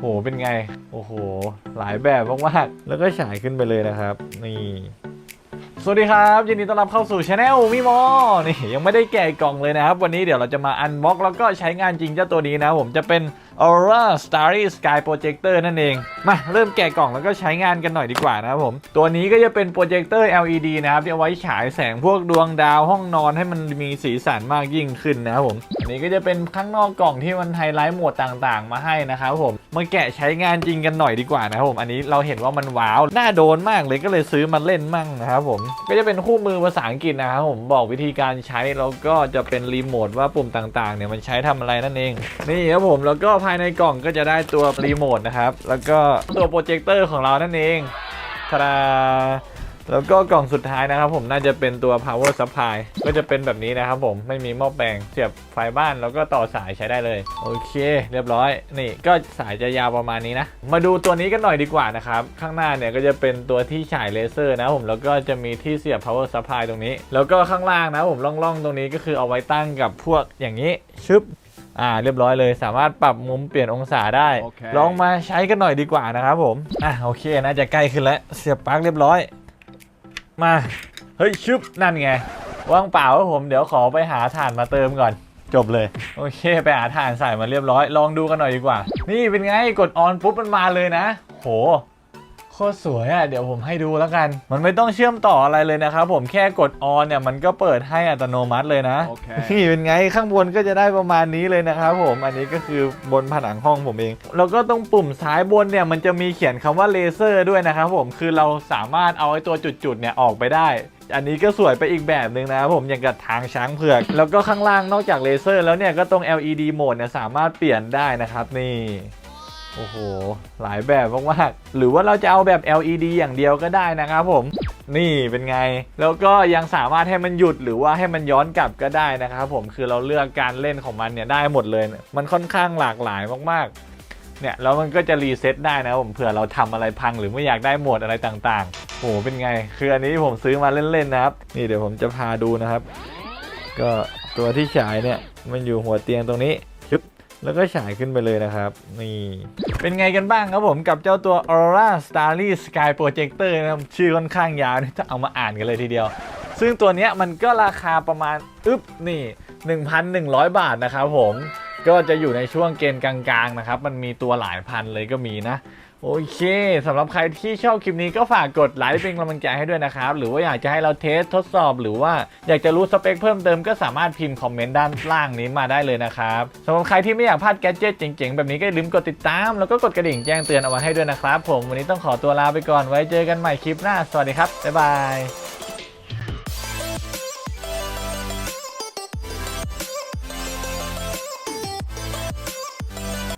โหเป็นไง โอ้โห หลายแบบมากๆแล้วก็ฉายขึ้นไปเลยนะครับ นี่ สวัสดีครับ ยินดีต้อนรับเข้าสู่ช anel มิโมนี่ยังไม่ได้แกะกล่องเลยนะครับ วันนี้เดี๋ยวเราจะมาอันบ็อกแล้วก็ใช้งานจริงเจ้าตัวนี้นะผมจะเป็น Aura Starry Sky Projector นั่นเอง มาเริ่มแกะกล่องแล้วก็ใช้งานกันหน่อยดีกว่านะครับผม ตัวนี้ก็จะเป็นโปรเจคเตอร์ LED นะครับที่เอาไว้ฉายแสงพวกดวงดาวห้องนอนให้มันมีสีสันมากยิ่งขึ้นนะครับผมอันนี้ก็จะเป็นข้างนอกกล่องที่มันไฮไลท์หมวดต่างๆ มาให้นะครับผมมาแกะใช้งานจริงกันหน่อยดีกว่านะครับผมอันนี้เราเห็นว่ามันว้าวน่าโดนมากเลยก็เลยซื้อมาเล่นมั่งนะครับผมก็จะเป็นคู่มือภาษาอังกฤษนะครับผมบอกวิธีการใช้แล้วก็จะเป็นรีโมทว่าปุ่มต่างๆเนี่ยมันใช้ทำอะไรนั่นเอง นี่ครับผมแล้วก็ภายในกล่องก็จะได้ตัวรีโมทนะครับแล้วก็ตัวโปรเจคเตอร์ของเรานั่นเองทารา แล้วก็กล่องสุดท้ายนะครับผมน่าจะเป็นตัว power supply ก็จะเป็นแบบนี้นะครับผมไม่มีหม้อแปลงเสียบไฟบ้านแล้วก็ต่อสายใช้ได้เลย โอเค เรียบร้อย นี่ก็สายจะยาวประมาณนี้นะ มาดูตัวนี้กันหน่อยดีกว่านะครับ ข้างหน้าเนี่ยก็จะเป็นตัวที่ฉายเลเซอร์นะครับผมแล้วก็จะมีที่เสียบ power supply ตรงนี้ แล้วก็ข้างล่างนะครับผมล่องๆ ตรงนี้ก็คือเอาไว้ตั้งกับพวกอย่างนี้ชึบอ่าเรียบร้อยเลยสามารถปรับมุมเปลี่ยนองศาได้โอเคลองมาใช้กันหน่อยดีกว่านะครับผมอะโอเคน่าจะใกล้ขึ้นแล้วเสียบปลั๊กเรียบร้อย มาเฮ้ยชึบนั่นไงว่างเปล่าครับผมเดี๋ยวขอไปหาถ่านมาเติมก่อน จบเลย โอเค ไปหาถ่านใส่มาเรียบร้อย ลองดูกันหน่อยดีกว่า นี่เป็นไงกดออนปุ๊บมันมาเลยนะ โห โคตรสวยอะเดี๋ยวผมให้ดูแล้วกัน มันไม่ต้องเชื่อมต่ออะไรเลยนะครับผมแค่กดออนเนี่ยมันก็เปิดให้อัตโนมัติเลยนะโอเคนี่เป็นไงข้างบนก็จะได้ประมาณนี้เลยนะครับผมอันนี้ก็คือบนผนังห้องผมเอง แล้วก็ตรงปุ่มซ้ายบนเนี่ยมันจะมีเขียนคำว่าเลเซอร์ด้วยนะครับผมคือเราสามารถเอาไอ้ตัวจุดๆเนี่ยออกไปได้อันนี้ก็สวยไปอีกแบบหนึ่งนะครับผมอย่างกับทางช้างเผือก แล้วก็ข้างล่างนอกจากเลเซอร์แล้วเนี่ยก็ตรง LED โหมดเนี่ยสามารถเปลี่ยนได้นะครับนี่ โอ้โห หลายแบบมากๆ หรือว่าเราจะเอาแบบ LED อย่างเดียวก็ได้นะครับผม นี่เป็นไง แล้วก็ยังสามารถให้มันหยุดหรือว่าให้มันย้อนกลับก็ได้นะครับผม คือเราเลือกการเล่นของมันเนี่ยได้หมดเลย มันค่อนข้างหลากหลายมากๆ เนี่ยแล้วมันก็จะรีเซ็ตได้นะครับผมเผื่อเราทำอะไรพังหรือไม่อยากได้โหมดอะไรต่างๆ โอ้โห เป็นไง คืออันนี้ผมซื้อมาเล่นๆนะครับ นี่เดี๋ยวผมจะพาดูนะครับ ก็ตัวที่ฉายเนี่ยมันอยู่หัวเตียงตรงนี้ แล้วก็ฉายขึ้นไปเลยนะครับ นี่ เป็นไงกันบ้างครับผมกับเจ้าตัว Aurora Starry Sky Projector นะครับชื่อค่อนข้างยาวนี่จะเอามาอ่านกันเลยทีเดียว ซึ่งตัวนี้มันก็ราคาประมาณอึ๊บนี่ 1,100 บาทนะครับผมก็จะอยู่ในช่วงเกณฑ์กลางๆนะครับ มันมีตัวหลายพันเลยก็มีนะ โอเคสำหรับใครที่ชอบคลิปนี้ก็ฝากกดไลค์เป็นกำลังใจให้ด้วยนะครับ หรือว่าอยากจะให้เราเทสทดสอบ หรือว่าอยากจะรู้สเปคเพิ่มเติมก็สามารถพิมพ์คอมเมนต์ด้านล่างนี้มาได้เลยนะครับสำหรับใครที่ไม่อยากพลาดแกดเจิตเจ๋งๆ แบบนี้ก็อย่าลืมกดติดตาม แล้วก็กดกระดิ่งแจ้งเตือนเอาไว้ให้ด้วยนะครับ ผมวันนี้ต้องขอตัวลาไปก่อนไว้เจอกันใหม่คลิปหน้า สวัสดีครับบ๊ายบาย